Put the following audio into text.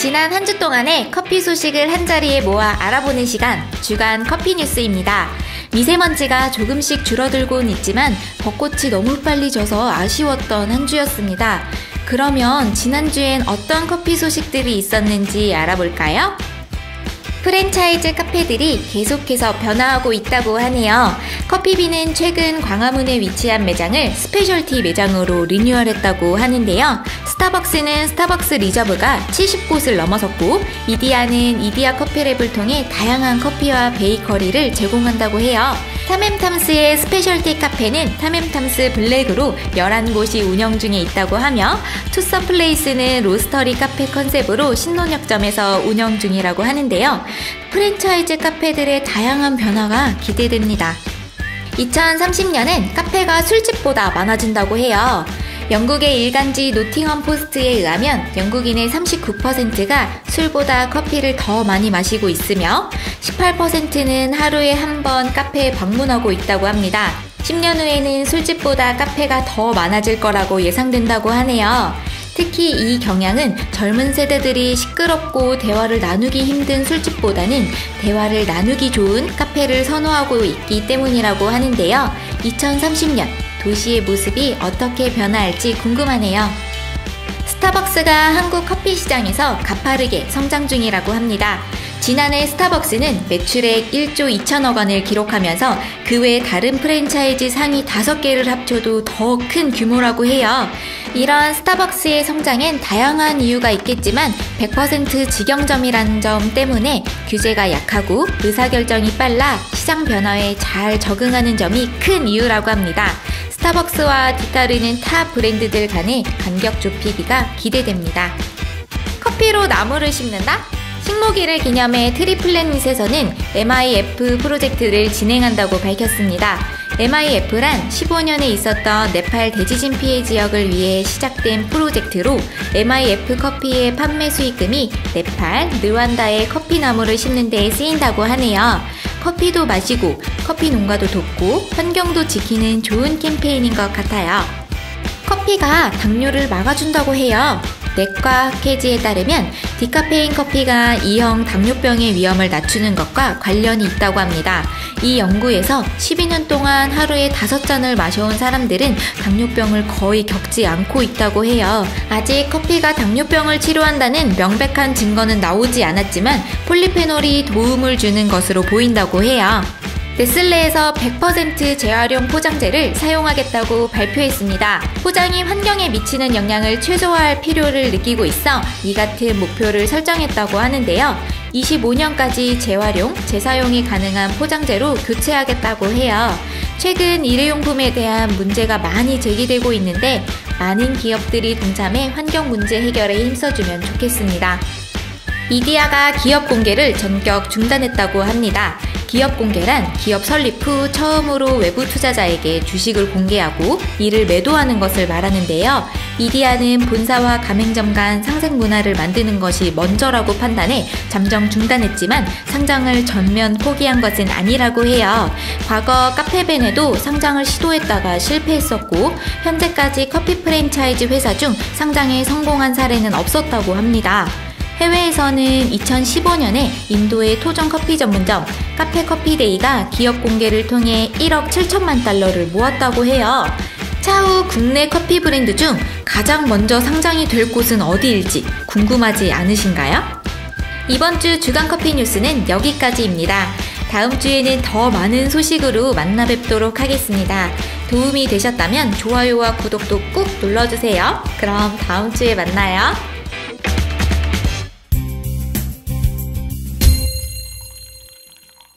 지난 한 주 동안의 커피 소식을 한 자리에 모아 알아보는 시간, 주간 커피 뉴스입니다. 미세먼지가 조금씩 줄어들곤 있지만 벚꽃이 너무 빨리 져서 아쉬웠던 한 주였습니다. 그러면 지난주엔 어떤 커피 소식들이 있었는지 알아볼까요? 프랜차이즈 카페들이 계속해서 변화하고 있다고 하네요. 커피비는 최근 광화문에 위치한 매장을 스페셜티 매장으로 리뉴얼했다고 하는데요. 스타벅스는 스타벅스 리저브가 70곳을 넘어섰고 이디야는 이디야 커피랩을 통해 다양한 커피와 베이커리를 제공한다고 해요. 타멘탐스의 스페셜티 카페는 타멘탐스 블랙으로 11곳이 운영 중에 있다고 하며 투썸 플레이스는 로스터리 카페 컨셉으로 신논역점에서 운영 중이라고 하는데요. 프랜차이즈 카페들의 다양한 변화가 기대됩니다. 2030년엔 카페가 술집보다 많아진다고 해요. 영국의 일간지 노팅엄 포스트에 의하면 영국인의 39%가 술보다 커피를 더 많이 마시고 있으며 18%는 하루에 한 번 카페에 방문하고 있다고 합니다. 10년 후에는 술집보다 카페가 더 많아질 거라고 예상된다고 하네요. 특히 이 경향은 젊은 세대들이 시끄럽고 대화를 나누기 힘든 술집보다는 대화를 나누기 좋은 카페를 선호하고 있기 때문이라고 하는데요. 2030년 도시의 모습이 어떻게 변화할지 궁금하네요. 스타벅스가 한국 커피 시장에서 가파르게 성장 중이라고 합니다. 지난해 스타벅스는 매출액 1조 2천억 원을 기록하면서 그 외 다른 프랜차이즈 상위 5개를 합쳐도 더 큰 규모라고 해요. 이런 스타벅스의 성장엔 다양한 이유가 있겠지만 100% 직영점이라는 점 때문에 규제가 약하고 의사결정이 빨라 시장 변화에 잘 적응하는 점이 큰 이유라고 합니다. 스타벅스와 뒤따르는 타 브랜드들 간의 간격 좁히기가 기대됩니다. 커피로 나무를 심는다? 식목일을 기념해 트리플랜닛에서는 MIF 프로젝트를 진행한다고 밝혔습니다. MIF란 15년에 있었던 네팔 대지진 피해 지역을 위해 시작된 프로젝트로 MIF 커피의 판매 수익금이 네팔, 르완다의 커피 나무를 심는 데 쓰인다고 하네요. 커피도 마시고 커피 농가도 돕고 환경도 지키는 좋은 캠페인인 것 같아요. 커피가 당뇨를 막아준다고 해요. 내과 케지에 따르면 디카페인 커피가 이형 당뇨병의 위험을 낮추는 것과 관련이 있다고 합니다. 이 연구에서 12년 동안 하루에 5잔을 마셔온 사람들은 당뇨병을 거의 겪지 않고 있다고 해요. 아직 커피가 당뇨병을 치료한다는 명백한 증거는 나오지 않았지만 폴리페놀이 도움을 주는 것으로 보인다고 해요. 네슬레에서 100% 재활용 포장재를 사용하겠다고 발표했습니다. 포장이 환경에 미치는 영향을 최소화할 필요를 느끼고 있어 이 같은 목표를 설정했다고 하는데요. 25년까지 재활용, 재사용이 가능한 포장재로 교체하겠다고 해요. 최근 일회용품에 대한 문제가 많이 제기되고 있는데 많은 기업들이 동참해 환경 문제 해결에 힘써주면 좋겠습니다. 이디야가 기업 공개를 전격 중단했다고 합니다. 기업 공개란 기업 설립 후 처음으로 외부 투자자에게 주식을 공개하고 이를 매도하는 것을 말하는데요. 이디야는 본사와 가맹점 간 상생 문화를 만드는 것이 먼저라고 판단해 잠정 중단했지만 상장을 전면 포기한 것은 아니라고 해요. 과거 카페벤에도 상장을 시도했다가 실패했었고 현재까지 커피 프랜차이즈 회사 중 상장에 성공한 사례는 없었다고 합니다. 해외에서는 2015년에 인도의 토종 커피 전문점 카페 커피데이가 기업 공개를 통해 1억 7천만 달러를 모았다고 해요. 차후 국내 커피 브랜드 중 가장 먼저 상장이 될 곳은 어디일지 궁금하지 않으신가요? 이번 주 주간 커피 뉴스는 여기까지입니다. 다음 주에는 더 많은 소식으로 만나 뵙도록 하겠습니다. 도움이 되셨다면 좋아요와 구독도 꾹 눌러주세요. 그럼 다음 주에 만나요.